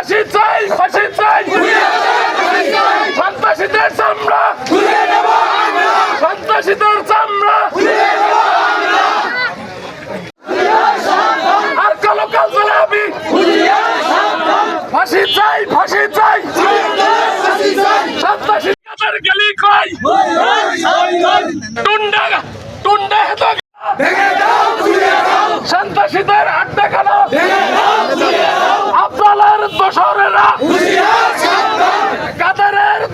ফাঁসি চাই ফাঁসি চাই সন্ত্রাসীদের চামড়া। সন্ত্রাসীদের চামড়া। আর কালো কাল চালাবি ফাঁসি চাই ফাঁসি চাই সন্ত্রাসী কাদের গেলি কই?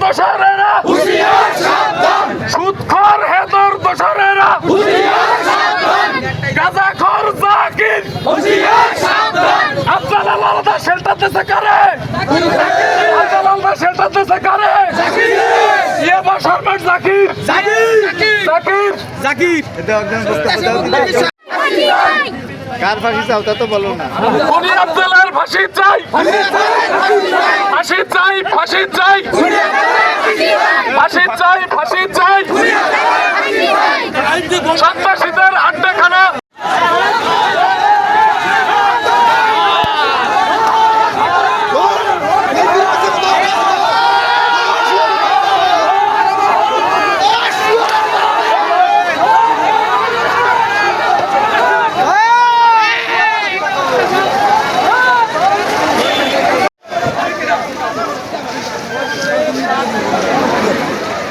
কাদারের দোসরেরা সুদখর হেদর দোসরেরা গাজাখর জাকির। আফজাল আলাদা শেল্টার দেশে করে? আফজাল আলাদা শেল্টার দেশে করে? ইয়ে জাকির। জাকির। জাকির। কার ফাঁসি চাও তা তো বলো না। আব্দুল্লাহর ফাঁসি চাই। ফাঁসি চাই ফাঁসি চাই। চাই ফাঁসি চাই। সন্ত্রাসীদের আড্ডাখানা।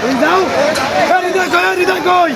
হৃদয় কই হৃদয় কই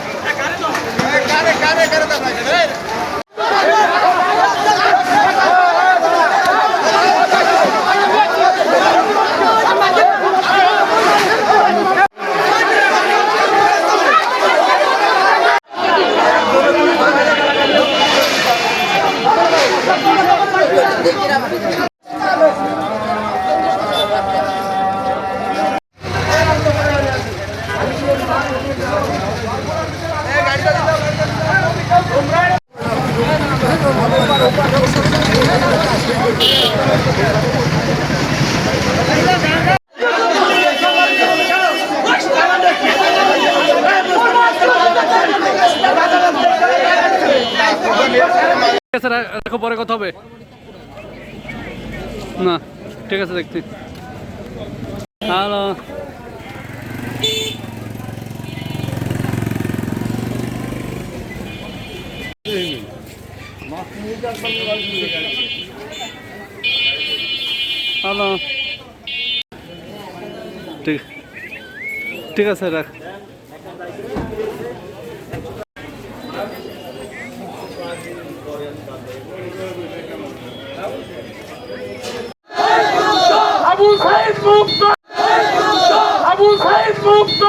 ঠিক আছে রাখো পরে কথা হবে। না, ঠিক আছে, দেখছি। হ্যালো। হ্যালো। ঠিক ঠিক আছে, রাখ। মুক্ত। আবু সাইদ মুক্ত।